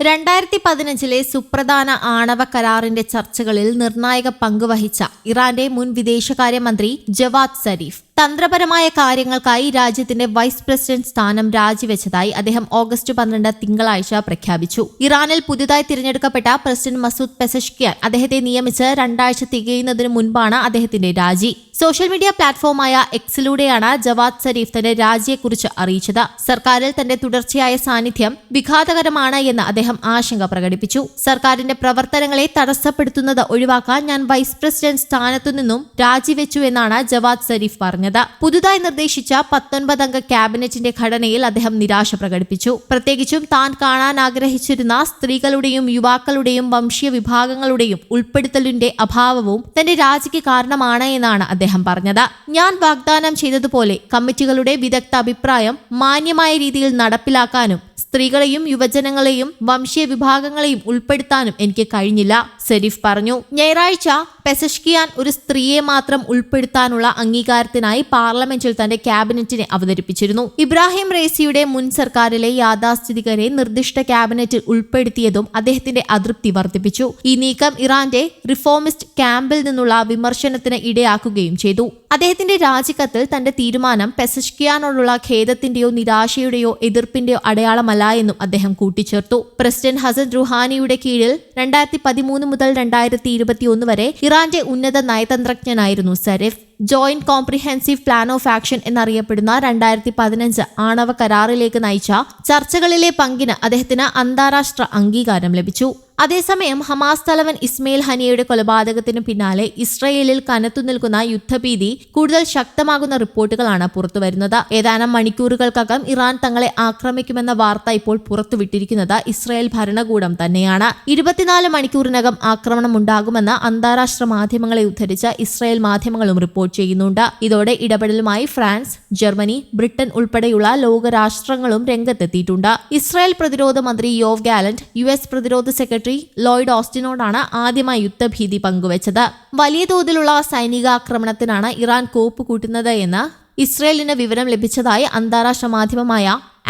രണ്ടായിരത്തി പതിനഞ്ചിലെ സുപ്രധാന ആണവ കരാറിന്റെ ചർച്ചകളിൽ നിർണായക പങ്കുവഹിച്ച ഇറാന്റെ മുൻ വിദേശകാര്യമന്ത്രി ജവാദ് സരീഫ്. തന്ത്രപരമായ കാര്യങ്ങൾക്കായി രാജ്യത്തിന്റെ വൈസ് പ്രസിഡന്റ് സ്ഥാനം രാജിവെച്ചതായി അദ്ദേഹം ഓഗസ്റ്റ് പന്ത്രണ്ട് തിങ്കളാഴ്ച പ്രഖ്യാപിച്ചു. ഇറാനിൽ പുതുതായി തിരഞ്ഞെടുക്കപ്പെട്ട പ്രസിഡന്റ് മസൂദ് പെസഷ്കിയാൻ അദ്ദേഹത്തെ നിയമിച്ച് രണ്ടാഴ്ച തികയുന്നതിന് മുൻപാണ് അദ്ദേഹത്തിന്റെ രാജി. സോഷ്യൽ മീഡിയ പ്ലാറ്റ്ഫോമായ എക്സിലൂടെയാണ് ജവാദ് സരീഫ് തന്റെ രാജിയെക്കുറിച്ച് അറിയിച്ചത്. സർക്കാരിൽ തന്റെ തുടർച്ചയായ സാന്നിധ്യം വിഘാതകരമാണ് എന്ന് അദ്ദേഹം ആശങ്ക പ്രകടിപ്പിച്ചു. സർക്കാരിന്റെ പ്രവർത്തനങ്ങളെ തടസ്സപ്പെടുത്തുന്നത് ഒഴിവാക്കാൻ ഞാൻ വൈസ് പ്രസിഡന്റ് സ്ഥാനത്തു നിന്നും രാജിവെച്ചു എന്നാണ് ജവാദ് സരീഫ് പറഞ്ഞത്. പുതുതായി നിർദ്ദേശിച്ച പത്തൊൻപതംഗ ക്യാബിനറ്റിന്റെ ഘടനയിൽ അദ്ദേഹം നിരാശ പ്രകടിപ്പിച്ചു. പ്രത്യേകിച്ചും താൻ കാണാൻ ആഗ്രഹിച്ചിരുന്ന സ്ത്രീകളുടെയും യുവാക്കളുടെയും വംശീയ വിഭാഗങ്ങളുടെയും ഉൾപ്പെടുത്തലിന്റെ അഭാവവും തന്റെ രാജിക്ക് കാരണമാണ് എന്നാണ് അദ്ദേഹം പറഞ്ഞത്. ഞാൻ വാഗ്ദാനം ചെയ്തതുപോലെ കമ്മിറ്റികളുടെ വിദഗ്ധ അഭിപ്രായം മാന്യമായ രീതിയിൽ നടപ്പിലാക്കാനും സ്ത്രീകളെയും യുവജനങ്ങളെയും വംശീയ വിഭാഗങ്ങളെയും ഉൾപ്പെടുത്താനും എനിക്ക് കഴിഞ്ഞില്ല സെരീഫ് പറഞ്ഞു. ഞായറാഴ്ച പെസഷ്കിയാൻ ഒരു സ്ത്രീയെ മാത്രം ഉൾപ്പെടുത്താനുള്ള അംഗീകാരത്തിനായി പാർലമെന്റിൽ തന്റെ ക്യാബിനറ്റിനെ അവതരിപ്പിച്ചിരുന്നു. ഇബ്രാഹിം റേസിയുടെ മുൻ സർക്കാരിലെ യാഥാസ്ഥിതികരെ നിർദ്ദിഷ്ട ക്യാബിനറ്റിൽ ഉൾപ്പെടുത്തിയതും അദ്ദേഹത്തിന്റെ അതൃപ്തി വർദ്ധിപ്പിച്ചു. ഈ നീക്കം ഇറാന്റെ റിഫോമിസ്റ്റ് ക്യാമ്പിൽ നിന്നുള്ള വിമർശനത്തിന് ഇടയാക്കുകയും ചെയ്തു. അദ്ദേഹത്തിന്റെ രാജിക്കത്തിൽ തന്റെ തീരുമാനം പെസഷ്കിയാനോടുള്ള ഖേദത്തിന്റെയോ നിരാശയുടെയോ എതിർപ്പിന്റെയോ അടയാളമല്ല എന്നും അദ്ദേഹം കൂട്ടിച്ചേർത്തു. പ്രസിഡന്റ് ഹസൻ റുഹാനിയുടെ കീഴിൽ രണ്ടായിരത്തി പതിമൂന്ന് മുതൽ രണ്ടായിരത്തി ഇരുപത്തിയൊന്ന് വരെ ഇറാന്റെ ഉന്നത നയതന്ത്രജ്ഞനായിരുന്നു Zarif. Joint comprehensive plan of action എന്നറിയപ്പെടുന്ന രണ്ടായിരത്തി പതിനഞ്ച് ആണവ കരാറിലേക്ക് നയിച്ച ചർച്ചകളിലെ പങ്കിന് അദ്ദേഹത്തിന് അന്താരാഷ്ട്ര അംഗീകാരം ലഭിച്ചു. അതേസമയം ഹമാസ് തലവൻ ഇസ്മയിൽ ഹനിയയുടെ കൊലപാതകത്തിനു പിന്നാലെ ഇസ്രയേലിൽ കനത്തു നിൽക്കുന്ന യുദ്ധഭീതി കൂടുതൽ ശക്തമാകുന്ന റിപ്പോർട്ടുകളാണ് പുറത്തുവരുന്നത്. ഏതാനും മണിക്കൂറുകൾക്കകം ഇറാൻ തങ്ങളെ ആക്രമിക്കുമെന്ന വാർത്ത ഇപ്പോൾ പുറത്തുവിട്ടിരിക്കുന്നത് ഇസ്രയേൽ ഭരണകൂടം തന്നെയാണ്. ഇരുപത്തിനാല് മണിക്കൂറിനകം ആക്രമണം ഉണ്ടാകുമെന്ന് അന്താരാഷ്ട്ര മാധ്യമങ്ങളെ ഉദ്ധരിച്ച ഇസ്രയേൽ മാധ്യമങ്ങളും റിപ്പോർട്ട് ചെയ്യുന്നുണ്ട്. ഇതോടെ ഇടപെടലുമായി ഫ്രാൻസ് ജർമ്മനി ബ്രിട്ടൻ ഉൾപ്പെടെയുള്ള ലോകരാഷ്ട്രങ്ങളും രംഗത്തെത്തിയിട്ടുണ്ട്. ഇസ്രായേൽ പ്രതിരോധ മന്ത്രി യോവ് ഗാലന്റ് യു എസ് പ്രതിരോധ സെക്രട്ടറി ലോയിഡ് ഓസ്റ്റിനോടാണ് ആദ്യമായി യുദ്ധഭീതി പങ്കുവച്ചത്. വലിയ തോതിലുള്ള സൈനികാക്രമണത്തിനാണ് ഇറാൻ കോപ്പ് കൂട്ടുന്നത് എന്ന് ഇസ്രയേലിന് വിവരം ലഭിച്ചതായി അന്താരാഷ്ട്ര മാധ്യമമായ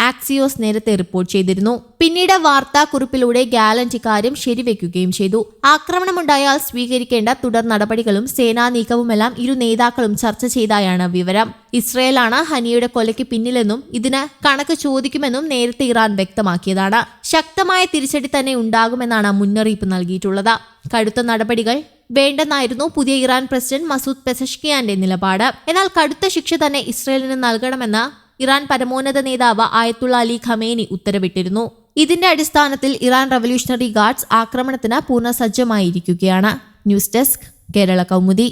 ആക്സിയോസ് നേരത്തെ റിപ്പോർട്ട് ചെയ്തിരുന്നു. പിന്നീട് വാർത്താക്കുറിപ്പിലൂടെ ഗാലന്റ് ഇക്കാര്യം ശരിവെക്കുകയും ചെയ്തു. ആക്രമണമുണ്ടായാൽ സ്വീകരിക്കേണ്ട തുടർ നടപടികളും സേനാ നീക്കവുമെല്ലാം ഇരു നേതാക്കളും ചർച്ച ചെയ്തായാണ് വിവരം. ഇസ്രയേലാണ് ഹനിയുടെ കൊലയ്ക്ക് പിന്നിലെന്നും ഇതിന് കണക്ക് ചോദിക്കുമെന്നും നേരത്തെ ഇറാൻ വ്യക്തമാക്കിയതാണ്. ശക്തമായ തിരിച്ചടി തന്നെ ഉണ്ടാകുമെന്നാണ് മുന്നറിയിപ്പ് നൽകിയിട്ടുള്ളത്. കടുത്ത നടപടികൾ വേണ്ടെന്നായിരുന്നു പുതിയ ഇറാൻ പ്രസിഡന്റ് മസൂദ് പെസഷ്കിയാന്റെ നിലപാട്. എന്നാൽ കടുത്ത ശിക്ഷ തന്നെ ഇസ്രയേലിന് നൽകണമെന്ന് ഇറാൻ പരമോന്നത നേതാവ് ആയത്തുള്ള അലി ഖമേനി ഉത്തരവിട്ടിരുന്നു. ഇതിന്റെ അടിസ്ഥാനത്തിൽ ഇറാൻ റവല്യൂഷണറി ഗാർഡ്സ് ആക്രമണത്തിന് പൂർണ സജ്ജമായിരിക്കുകയാണ് ന്യൂസ് ഡെസ്ക് കേരള കൗമുദി.